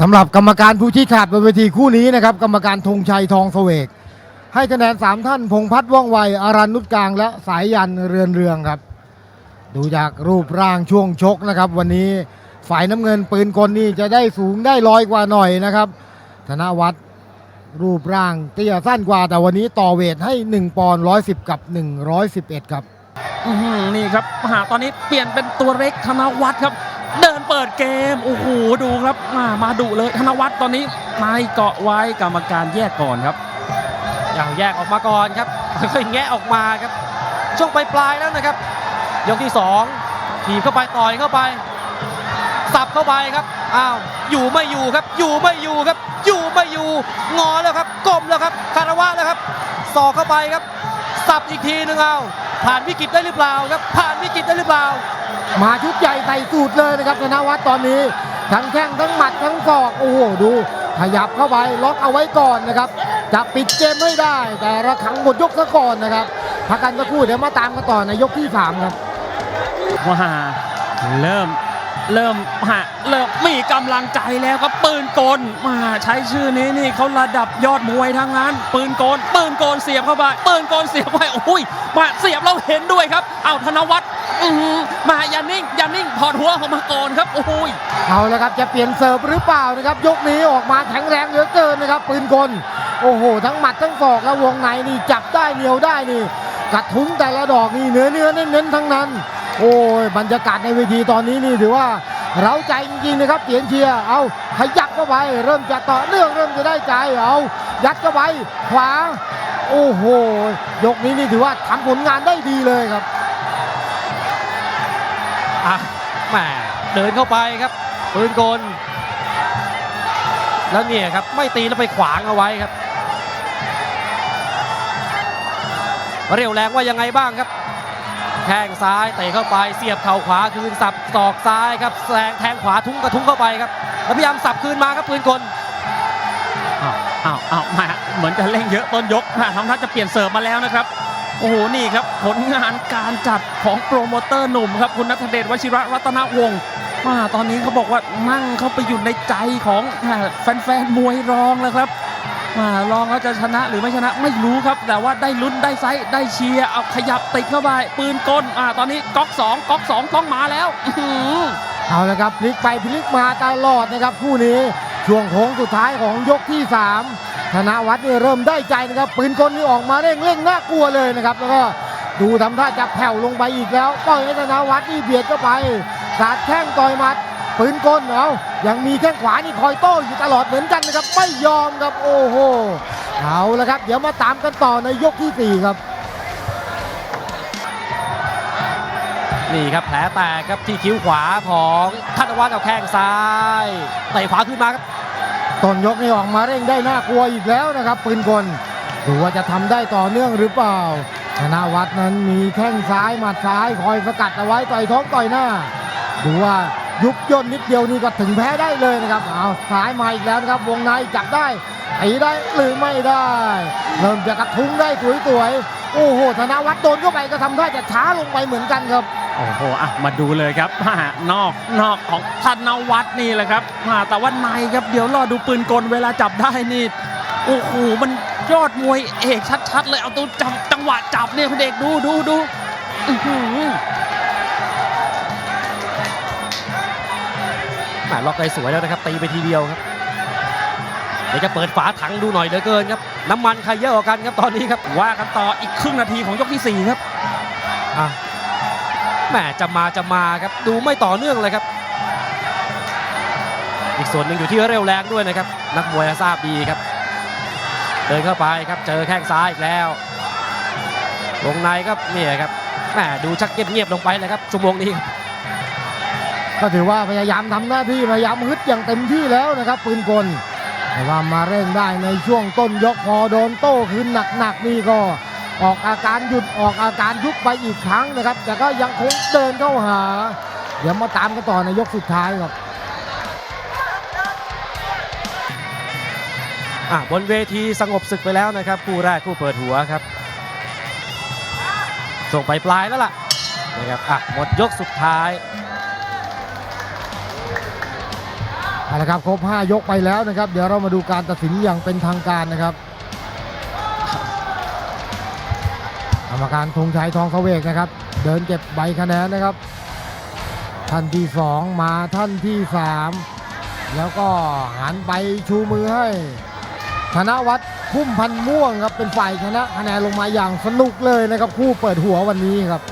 สำหรับกรรมการผู้ชี้ขาดบนเวทีคู่นี้นะครับ กรรมการธงชัยทองเสวก ให้คะแนน 3 ท่าน พงพัฒน์ว่องไว อารันนุชกลาง และสายยันเรือนเรืองครับ ดูจากรูปร่างช่วงชกนะครับ วันนี้ฝ่ายน้ำเงินปืนกลนี่จะได้สูงได้ลอยกว่าหน่อยนะครับ ธนวัฒน์รูปร่างเตี้ยสั้นกว่าแต่วันนี้ต่อเวทให้ 1 ปอนด์110 กับ 111 ครับ อื้อหือนี่ครับมหาตอนนี้เปลี่ยนเป็นตัวเล็กธนวัฒน์ครับ เดินเปิดเกม โอ้โห ดูครับ มามาดุเลย ธนวัฒน์ตอนนี้นายเกาะไว้กรรมการแยกก่อนครับ อย่างแยกออกมาก่อนครับค่อยแงะออกมาครับ ช่วงปลายๆแล้วนะครับ ยกที่สองถีบเข้าไปต่อยเข้าไป สับเข้าไปครับ อ้าว อยู่ไม่อยู่ครับ อยู่ไม่อยู่ครับ อยู่ไม่อยู่ งอแล้วครับ ก้มแล้วครับ คารวะแล้วครับ สอกเข้าไปครับ สับอีกทีนึงเอา ผ่านวิกฤตได้หรือเปล่าครับ ผ่านวิกฤตได้หรือเปล่า มาชุดใหญ่ใส่สูตรเลยนะครับธนวัฒน์ตอนนี้ ทั้งแข้งทั้งหมัดทั้งศอกโอ้โหดูขยับเข้าไปล็อกเอาไว้ก่อนนะครับ จะปิดเกมไม่ได้ แต่ระขังหมดยกซะก่อนนะครับพักกันสักครู่เดี๋ยวมาตามกันต่อในยกที่3ครับว่าเริ่ม เริ่มฮะเริ่มมีกำลังใจแล้วครับปืนกลมาใช้ชื่อนี้นี่เขาระดับยอดมวยทั้งนั้น ปืนกลปืนกลเสียบเข้าไปปืนกลเสียบไปโอ้ยมาเสียบเราเห็นด้วยครับ เอาธนวัฒน์มาอย่านิ่งอย่านิ่งถอดหัวออกมาก่อนครับโอ้ยเอาละครับจะเปลี่ยนเสิร์ฟหรือเปล่านะครับ ยกนี้ออกมาแข็งแรงเหลือเกินนะครับ ปืนกลโอ้โห ทั้งหมัดทั้งศอกแล้ววงในนี่จับได้เหนียวได้นี่กระทุ้งแต่ละดอกนี่เนื้อเนื้อเน้นเน้นๆทั้งนั้น โอ้ยบรรยากาศในเวทีตอนนี้นี่ถือว่าเราใจจริงๆนะครับเสียงเชียร์เอาขยับเข้าไป เริ่มจะต่อเนื่องเริ่มจะได้ใจเอายัดเข้าไปขวาโอ้โหยกนี้นี่ถือว่าทำผลงานได้ดีเลยครับอะแหมเดินเข้าไปครับปืนกล แล้วเนี่ยครับไม่ตีแล้วไปขวางเอาไว้ครับ เรียวแรงว่ายังไงบ้างครับ แข้งซ้ายเตะเข้าไปเสียบเข่าขวาคืนสับศอกซ้ายครับแซงแทงขวาทุ้งกระทุ้งเข้าไปครับแล้วพยายามสับคืนมาครับปืนกลอ้าวอ้าวอ้าวมาเหมือนจะเร่งเยอะต้นยกมาทำท่าจะเปลี่ยนเสิร์ฟมาแล้วนะครับโอ้โหนี่ครับผลงานการจัดของโปรโมเตอร์หนุ่มครับคุณนัทเดชวชิระรัตนวงศ์มาตอนนี้เขาบอกว่านั่งเข้าไปอยู่ในใจของแฟนๆมวยรองแล้วครับ มารองแล้วจะชนะหรือไม่ชนะไม่รู้ครับ แต่ว่าได้ลุ้นได้ไซส์ได้เชียร์เอาขยับติดเข้าไป ปืนกลอ่าตอนนี้ก๊อกสองก๊อกสองต้องมาแล้วเอาละครับพลิกไปพลิกมาตลอดนะครับคู่นี้ช่วงโค้งสุดท้ายของยกที่ 3 ธนวัฒน์นี่เริ่มได้ใจนะครับ ปืนกลนี่ออกมาเร่งเร่งน่ากลัวเลยนะครับ แล้วก็ดูทำท่าจะแผ่วลงไปอีกแล้วปล่อยให้ธนวัฒน์นี่เบียดเข้าไปสาดแข้งต่อยมัด ปืนกลเอายังมีแข้งขวานี่คอยโต้อยู่ตลอดเหมือนกันนะครับ ไม่ยอมครับโอ้โหเอาละครับ เดี๋ยวมาตามกันต่อในยกที่สี่ครับ นี่ครับแผลแตกครับที่คิ้วขวาของธนวัฒน์กับแข้งซ้ายเตะขวาขึ้นมาครับต้นยกนี่ออกมาเร่งได้น่ากลัวอีกแล้วนะครับ ปืนกลดูว่าจะทำได้ต่อเนื่องหรือเปล่าธนวัฒน์นั้นมีแข้งซ้ายหมัดซ้ายคอยสกัดเอาไว้ต่อยท้องต่อยหน้าดูว่า ยุบย่นนิดเดียวนี่ก็ถึงแพ้ได้เลยนะครับเอาซ้ายมาอีกแล้วนะครับวงในจับได้ตีได้หรือไม่ได้ เริ่มจะกระทุ้งได้สวยๆโอ้โหธนวัฒน์โดนเข้าไปก็ทำท่าจะช้าลงไปเหมือนกันครับโอ้โหอะมาดูเลยครับนอกนอกของธนวัฒน์นี่แหละครับมาแต่ว่าในครับเดี๋ยวรอดูปืนกลเวลาจับได้นี่โอ้โหมันยอดมวยเอกชัดๆเลยเอาตัวจับจังหวะจับเนี่ยคุณเอกดูดูดู แหมล็อกได้สวยแล้วนะครับตีไปทีเดียวครับเดี๋ยวจะเปิดฝาถังดูหน่อยเหลือเกินครับน้ำมันใครเยอะกว่ากันครับตอนนี้ครับว่ากันต่ออีกครึ่งนาทีของยกที่4ครับอะแหมจะมาจะมาครับดูไม่ต่อเนื่องเลยครับ อีกส่วนหนึ่งอยู่ที่เร็วแรงด้วยนะครับ นักมวยทราบดีครับ เดินเข้าไปครับเจอแข้งซ้ายอีกแล้ววงในครับเนี่ยครับแหมดูชักเงียบๆลงไปเลยครับชั่วโมงนี้ครับ ก็ถือว่าพยายามทำหน้าที่พยายามฮึดอย่างเต็มที่แล้วนะครับ ปืนกลแต่ว่ามาเร่งได้ในช่วงต้นยกพอโดนโต้คืนหนักๆนี่ก็ออกอาการหยุดออกอาการยุบไปอีกครั้งนะครับ แต่ก็ยังคงเดินเข้าหา เดี๋ยวมาตามกันต่อในยกสุดท้ายครับอะบนเวทีสงบศึกไปแล้วนะครับ คู่แรกคู่เปิดหัวครับ ส่งไปปลายแล้วล่ะนะครับอะหมดยกสุดท้าย เอาละครับครบ 5 ยกไปแล้วนะครับ เดี๋ยวเรามาดูการตัดสินอย่างเป็นทางการนะครับกรรมการธงชัยทองเสวกนะครับ เดินเก็บใบคะแนนนะครับ ท่านที่ 2 มาท่านที่ 3 แล้วก็หันไปชูมือให้ธนวัฒน์พุ่มพันม่วงครับเป็นฝ่ายชนะคะแนนลงมาอย่างสนุกเลยนะครับคู่เปิดหัววันนี้ครับ